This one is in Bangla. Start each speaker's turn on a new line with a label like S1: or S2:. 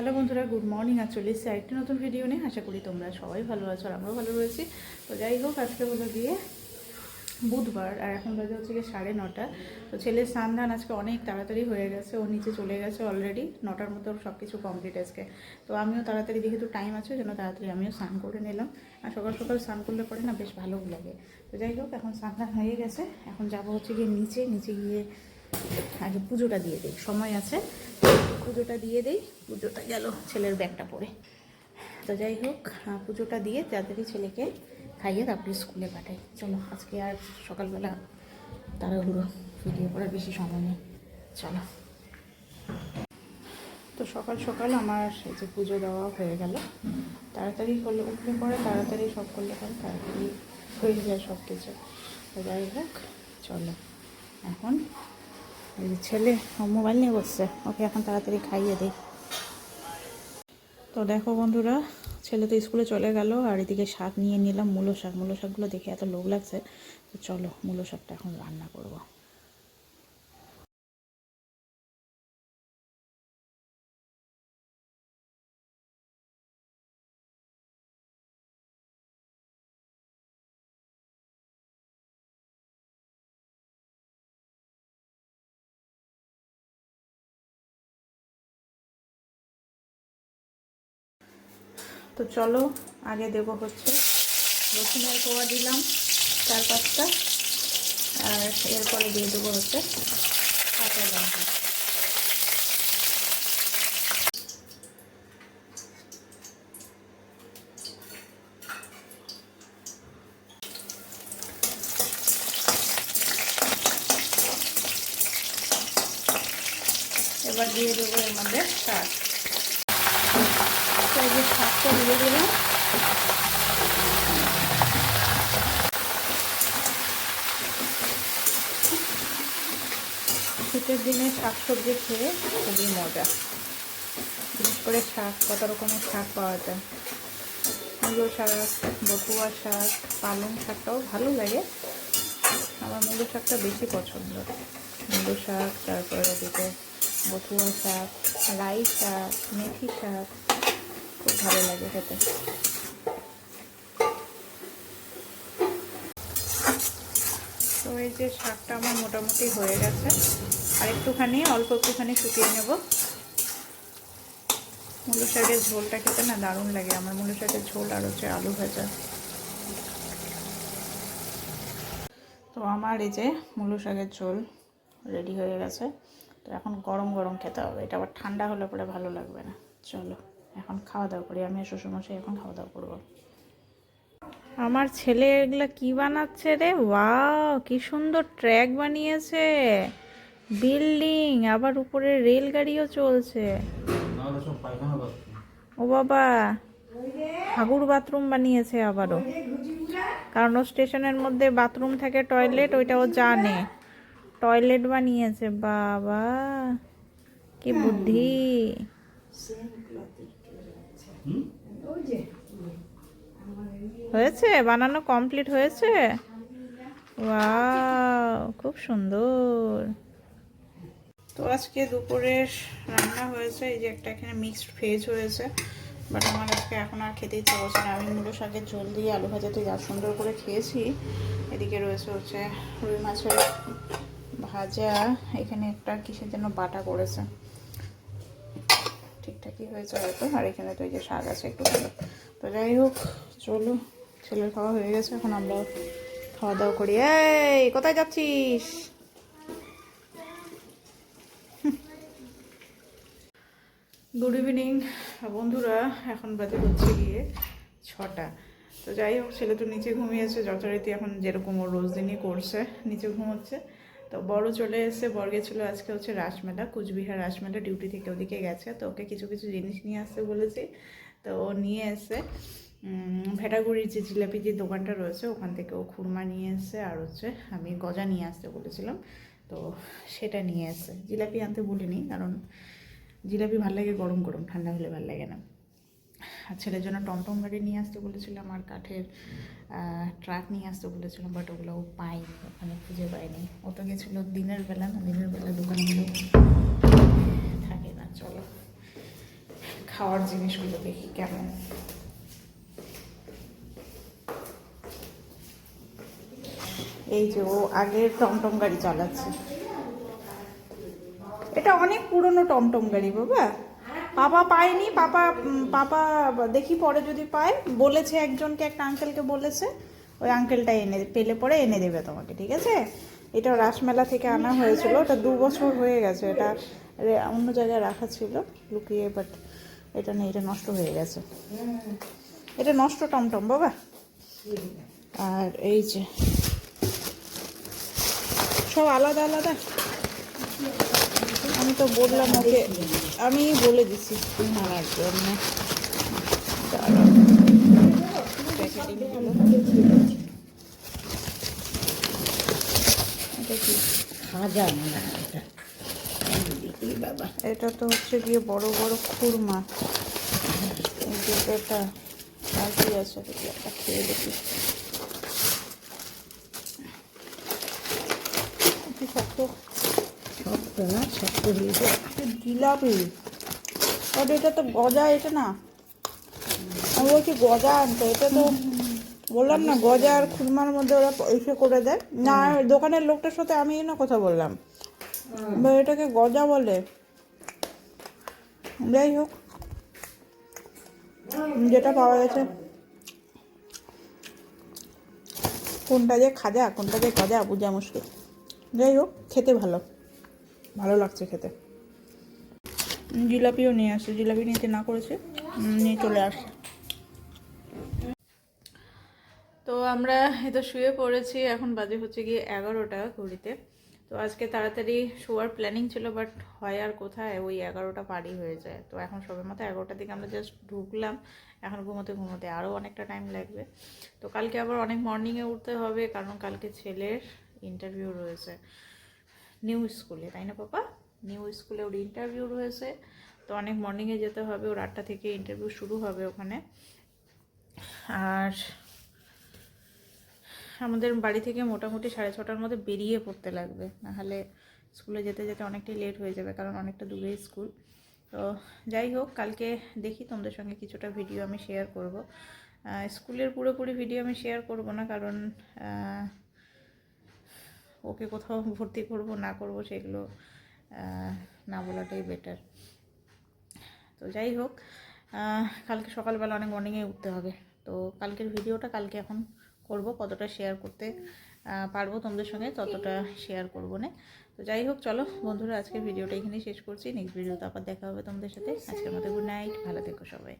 S1: হ্যালো বন্ধুরা, গুড মর্নিং। আর চলে এসেছি আরেকটি নতুন ভিডিও নিয়ে। আশা করি তোমরা সবাই ভালো আছো আর আমরাও ভালো রয়েছি। তো যাই হোক, আজকে হলো গিয়ে বুধবার, আর এখন বাজে হচ্ছে গিয়ে সাড়ে নটা। তো ছেলের স্নান ধান আজকে অনেক তাড়াতাড়ি হয়ে গেছে। ও নিচে চলে গেছে অলরেডি নটার মতো সব কিছু কমপ্লিট আজকে। তো আমিও তাড়াতাড়ি, যেহেতু টাইম আছে যেন তাড়াতাড়ি আমিও স্নান করে নিলাম। আর সকাল সকাল স্নান করলে পরে না বেশ ভালো লাগে। তো যাই হোক, এখন স্নান ধান হয়ে গেছে। এখন যাব হচ্ছে গিয়ে নিচে। নিচে গিয়ে আগে পুজোটা দিয়ে দিই। সময় আছে। পুজোটা দিয়ে দেই। পুজোটা গেল ছেলের ব্যাগটা পরে। তো যাই হোক পুজোটা দিয়ে তাড়াতাড়ি ছেলেকে খাইয়ে তারপরে স্কুলে পাঠাই। চলো, আজকে আর সকালবেলা তাড়াহুড়ো ভিডিও করার বেশি সময় নেই। চলো। তো সকাল সকাল আমার এই যে পুজো দেওয়া হয়ে গেল। তাড়াতাড়ি করলে, উঠলে পরে তাড়াতাড়ি সব করলে পরে তাড়াতাড়ি হয়ে যায় সব কিছু তো যাই হোক, চলো। এখন ছেলে ও মোবাইল নিয়ে বসছে। ওকে এখন তাড়াতাড়ি খাইয়ে দিই। তো দেখো বন্ধুরা, ছেলে তো স্কুলে চলে গেল আর এদিকে শাক নিয়ে নিলাম মূলো শাক। মূলো শাকগুলো দেখে এত লোভ লাগছে। তো চলো মূলো শাকটা এখন রান্না করব। তো চলো, আগে দেবো হচ্ছে রসুনের কোয়া দিলাম, চার পাঁচটা, আর এরপরে দিয়ে দেবো হচ্ছে কাঁচা লঙ্কা। এবার দিয়ে দেবো এর মধ্যে শাক যে শাকটা দিয়ে দিলাম। শীতের দিনে শাক সবজি খেয়ে খুবই মজা। বিশেষ করে শাক, কত রকমের শাক পাওয়া যায়। মূলো শাক বটুয়া শাক, পালং শাকটাও ভালো লাগে। আমার মূলো শাকটা বেশি পছন্দ। মূলো শাক, তারপরে ওদিকে বটুয়া শাক লাই শাক, মেথি শাক খুব ভালো লাগে খেতে। তো এই যে শাকটা আমার মোটামুটি হয়ে গেছে, আর একটুখানি, অল্প একটুখানি শুকিয়ে নেব। মূলো শাকের ঝোলটা খেতে না দারুণ লাগে, আমার মূলো শাকের ঝোল আর হচ্ছে আলু ভাজা। তো আমার এই যে মূলো শাকের ঝোল রেডি হয়ে গেছে, তো এখন গরম গরম খেতে হবে, এটা আবার ঠান্ডা হলে পরে ভালো লাগবে না, চলো। এখন খাওয়া দাওয়া করি, আমি শ্বশুরমশাই এখন খাওয়া দাওয়া করব। আমার ছেলে এগুলা কি বানাচ্ছে রে? ওয়াও, কি সুন্দর ট্র্যাক বানিয়েছে। বিল্ডিং, আবার উপরে রেলগাড়িও চলছে। ও বাবা, ঠাকুর বাথরুম বানিয়েছে আবারও। কারণ ও স্টেশনের মধ্যে বাথরুম থাকে টয়লেট, ওইটা ও জানে। টয়লেট বানিয়েছে, বাবা, কি বুদ্ধি। হয়েছে? বানানো কমপ্লিট হয়েছে? খুব সুন্দর। তো আজকে দুপুরের রান্না হয়েছে। এই যে একটা এখানে মিক্সড ভেজ হয়েছে। বাট আমার আজকে এখন আর খেতে ইচ্ছা করছে না। আমি মূলো শাকের ঝোল দিয়ে আলু ভাজা তো যা সুন্দর করে খেয়েছি। এদিকে রয়েছে হচ্ছে রুই মাছের ভাজা। এখানে একটা কিসের জন্য বাটা করেছে। ঠিকঠাকই হয়েছে হয়তো। আর এখানে তো এই যে শাক আছে একটু ভালো। তো যাই হোক, চলো, ছেলের খাওয়া হয়ে গেছে, এখন আমরা খাওয়া দাওয়া করি। এই, কোথায় যাচ্ছিস? গুড ইভিনিং বন্ধুরা, এখন বাজে হচ্ছে গিয়ে ছটা। তো যাই হোক, ছেলে তো নিচে ঘুমিয়েছে, যথারীতি এখন যেরকম ও রোজ দিনই করছে, নিচে ঘুমোচ্ছে। তো বড় চলে এসে বর গেছিল আজকে হচ্ছে রাসমেলা, কুচবিহার রাসমেলা ডিউটি থেকে ওদিকে গেছে। তো ওকে কিছু কিছু জিনিস নিয়ে আসতে বলেছি। তো ও নিয়ে এসে ভেটাগুড়ির যে জিলাপি যে দোকানটা রয়েছে, ওখান থেকে ও খুরমা নিয়ে এসে আর হচ্ছে আমি গজা নিয়ে আসতে বলেছিলাম। তো সেটা নিয়ে এসে। জিলাপি আনতে বলিনি, কারণ জিলাপি ভালো লাগে গরম গরম ঠান্ডা হলে ভালো লাগে না। ছেলের জন্য টমটম গাড়ি নিয়ে আসতে বলেছিলাম আর কাঠের ট্রাক নিয়ে আসতে বলেছিলাম বাট ওগুলো ও পাইনি, ওখানে খুঁজে পাইনি। ও তো গেছিল দিনের বেলা না দিনের বেলা দোকানগুলো থাকে না, চলো। খাওয়ার জিনিসগুলো দেখি কেমন। এই যে ও আগের টমটম গাড়ি চালাচ্ছে। এটা অনেক পুরনো টমটম গাড়ি বাবা। পাপা পায়নি, পাপা পাপা দেখি পরে যদি পায়। বলেছে একজনকে, একটা আঙ্কেলকে বলেছে। ওই আঙ্কেলটা এনে পেলে পরে এনে দেবে তোমাকে, ঠিক আছে? এটা রাসমেলা থেকে আনা হয়েছিল, ওটা দু বছর হয়ে গেছে, এটা অন্য জায়গায় রাখা ছিল, লুকিয়ে বাট এটা নেই, এটা নষ্ট হয়ে গেছে। এটা নষ্ট টমটম, বাবা। আর এই যে, সব আলাদা আলাদা? আমি তো বললাম ওকে আমি বলে দিছি আনার জন্য। এটা
S2: এটা
S1: তো হচ্ছে গিয়ে বড় বড় খুরমা। খেয়ে দেখি। শক্ত।
S2: শক্ত না শক্ত হয়েছে
S1: এটা জিলাপি। আর এটা তো গজা এটা না। আমি বলছি গজা আনতে এটা তো বললাম না গজা আর খুরমার মধ্যে ওরা এসে করে দেয়। না দোকানের লোকটার সাথে আমি না কথা বললাম। এটাকে গজা বলে। যাই হোক যেটা পাওয়া গেছে। কোনটা যে খাজা কোনটা যে গজা বোঝা মুশকিল। যাই হোক খেতে ভালো। ভালো লাগছে খেতে। জিলাপিও নিয়ে আসছে জিলাপি নিতে না করেছে নিয়ে চলে আসছে তো আমরা এই তো শুয়ে পড়েছি, এখন বাজে হচ্ছে গিয়ে এগারোটা ঘড়িতে তো আজকে তাড়াতাড়ি শোয়ার প্ল্যানিং ছিল বাট হয় আর কোথায়, ওই এগারোটা পারই হয়ে যায়। তো এখন সবে মতো এগারোটার দিকে আমরা জাস্ট ঢুকলাম, এখন ঘুমোতে ঘুমোতে আরও অনেকটা টাইম লাগবে। তো কালকে আবার অনেক মর্নিংয়ে উঠতে হবে, কারণ কালকে ছেলের ইন্টারভিউ রয়েছে। নিউ স্কুলে, তাই না পাপা? নিউ স্কুলে ওর ইন্টারভিউ রয়েছে, তো অনেক মর্নিংয়ে যেতে হবে, ওর আটটা থেকে ইন্টারভিউ শুরু হবে ওখানে। আর আমাদের বাড়ি থেকে মোটামুটি সাড়ে ছটার মধ্যে বেরিয়ে পড়তে লাগবে, নাহলে স্কুলে যেতে যেতে অনেকটাই লেট হয়ে যাবে, কারণ অনেকটা দূরে স্কুল। তো যাই হোক, কালকে দেখি তোমাদের সঙ্গে কিছুটা ভিডিও আমি শেয়ার করব। স্কুলের পুরোপুরি ভিডিও আমি শেয়ার করব না, কারণ ওকে কোথাও ভর্তি করব, না করব সেগুলো না বলাটাই বেটার তো যাই হোক কালকে সকালবেলা অনেক মর্নিংয়ে উঠতে হবে। তো কালকের ভিডিওটা কালকে এখন করব, কতটা শেয়ার করতে পারব তোমাদের সঙ্গে ততটা শেয়ার করব না। তো যাই হোক, চলো বন্ধুরা, আজকের ভিডিওটা এখানেই শেষ করছি। নেক্সট ভিডিওতে আবার দেখা হবে তোমাদের সাথে। আজকের মতো গুড নাইট ভালো থেকো সবাই।